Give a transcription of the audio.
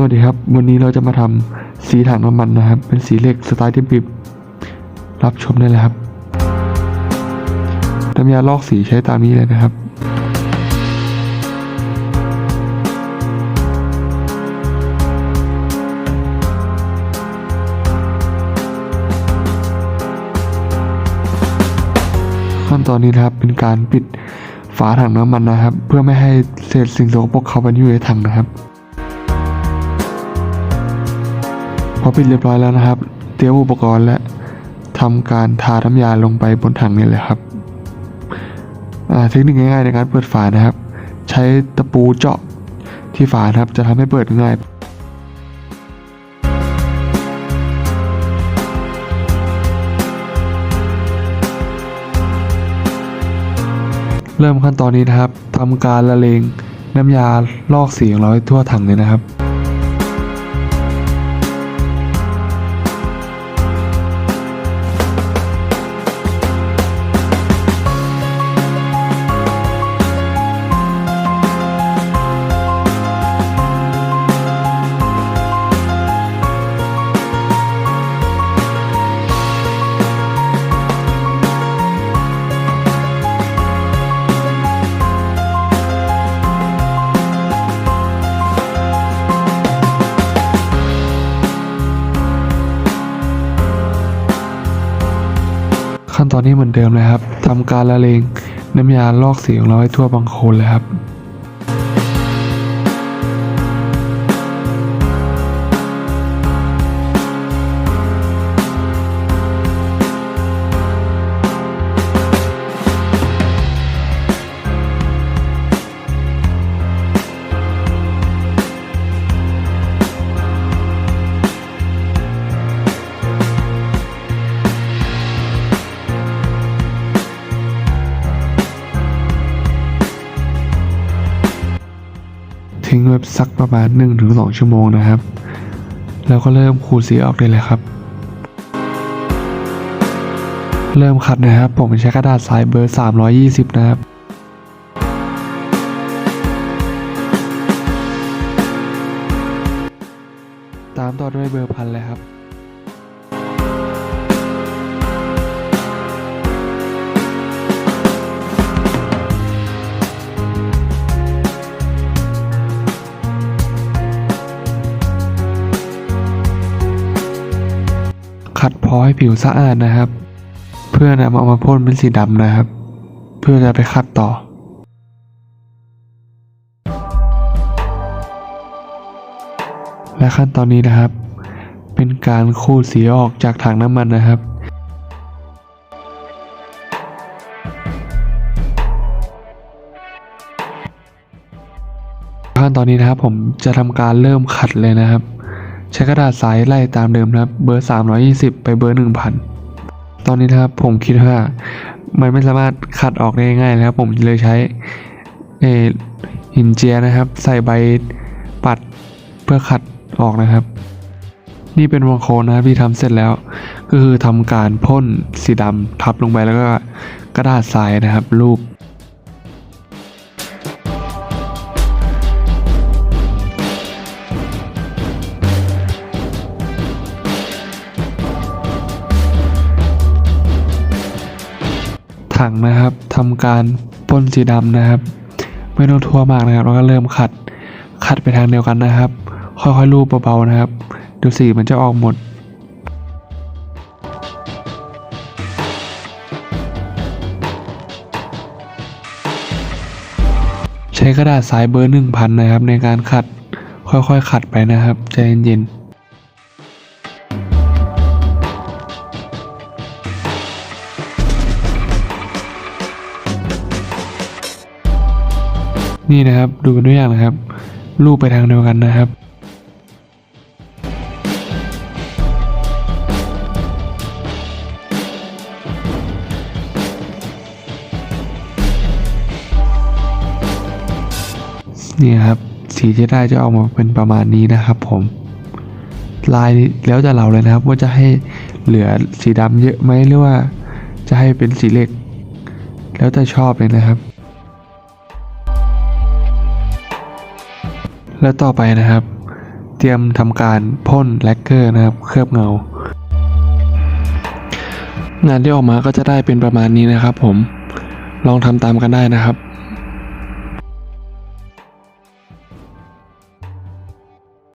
สวัสดีครับ วันนี้เราจะมาทำสีถังน้ำมันนะครับ เป็นสีเหล็กสไตล์ที่บิบรับชมได้เลยครับน้ำยาลอกสีใช้ตามนี้เลยนะครับ ขั้นตอนนี้นะครับเป็นการปิดฝาถังน้ำมันนะครับ เพื่อไม่ให้เศษสิ่งสกปรกเข้าไปอยู่ในถังนะครับ อปิดเรียบร้อยแล้วนะครับ เตรียมอุปกรณ์และทำการทาน้ำยาลงไปบนถังนี่เลยครับเทคนิคง่ายๆในการเปิดฝานะครับ ใช้ตะปูเจาะที่ฝานะครับจะทำให้เปิดง่ายเริ่มขั้นตอนนี้นะครับทำการละเลงน้ำยาลอกสีของเราให้ทั่วถังเลยนะครับ ตอนนี้เหมือนเดิมเลยครับทำการละเลงน้ำยาลอกสีของเราให้ทั่วบางโคลนเลยครับ ทิ้ว้สักประมาณ 1-2 ชั่วโมงนะครับ แล้วก็เริ่มขูดสีออกได้เลยครับ เริ่มขัดนะครับ ผมใช้กระดาษทรายเบอร์ 320 นะครับตามต่อด้วยเบอร์พันเลยครับ ขัดพอให้ผิวสะอาดนะครับ เพื่อนำเอามาพ่นเป็นสีดำนะครับ เพื่อจะไปขัดต่อและขั้นตอนนี้นะครับ เป็นการขูดสีออกจากถังน้ำมันนะครับ ขั้นตอนนี้นะครับผมจะทำการเริ่มขัดเลยนะครับ ช้กระดาษสายไล่ตามเดิมนะครับ เบอร์ 320 ไปเบอร์ 1000 ตอนนี้นะครับผมคิดว่ามันไม่สามารถขัดออกได้ง่ายนะครับ ผมเลยใช้หินเจียนะครับ ใส่ใบปัดเพื่อขัดออกนะครับ นี่เป็นวงโคนนะครับที่ทำเสร็จแล้ว ก็คือทำการพ่นสีดำทับลงไปแล้วก็กระดาษทรายนะครับ รูป ถังนะครับทำการพ่นสีดำนะครับ ไม่ต้องทั่วมากนะครับ แล้วก็เริ่มขัดขัดไปทางเดียวกันนะครับ ค่อยๆลูบเบาๆนะครับเดี๋ยวสีมันจะออกหมดใช้กระดาษสายเบอร์หนึ่งพันนะครับ ในการขัดค่อยๆ ขัดไปนะครับ ใจเย็นๆ นี่นะครับดูเป็นตัวอย่างนะครับ รูปไปทางเดียวกันนะครับนี่ครับสีที่ได้จะออกมาเป็นประมาณนี้นะครับผม ลายแล้วแต่เราเลยนะครับ ว่าจะให้เหลือสีดำเยอะไหมหรือว่าจะให้เป็นสีเหล็ก แล้วแต่ชอบเลยนะครับ แล้วต่อไปนะครับ เตรียมทำการพ่นแลกเกอร์นะครับ เคลือบเงา งานที่ออกมาก็จะได้เป็นประมาณนี้นะครับ ผมลองทำตามกันได้นะครับ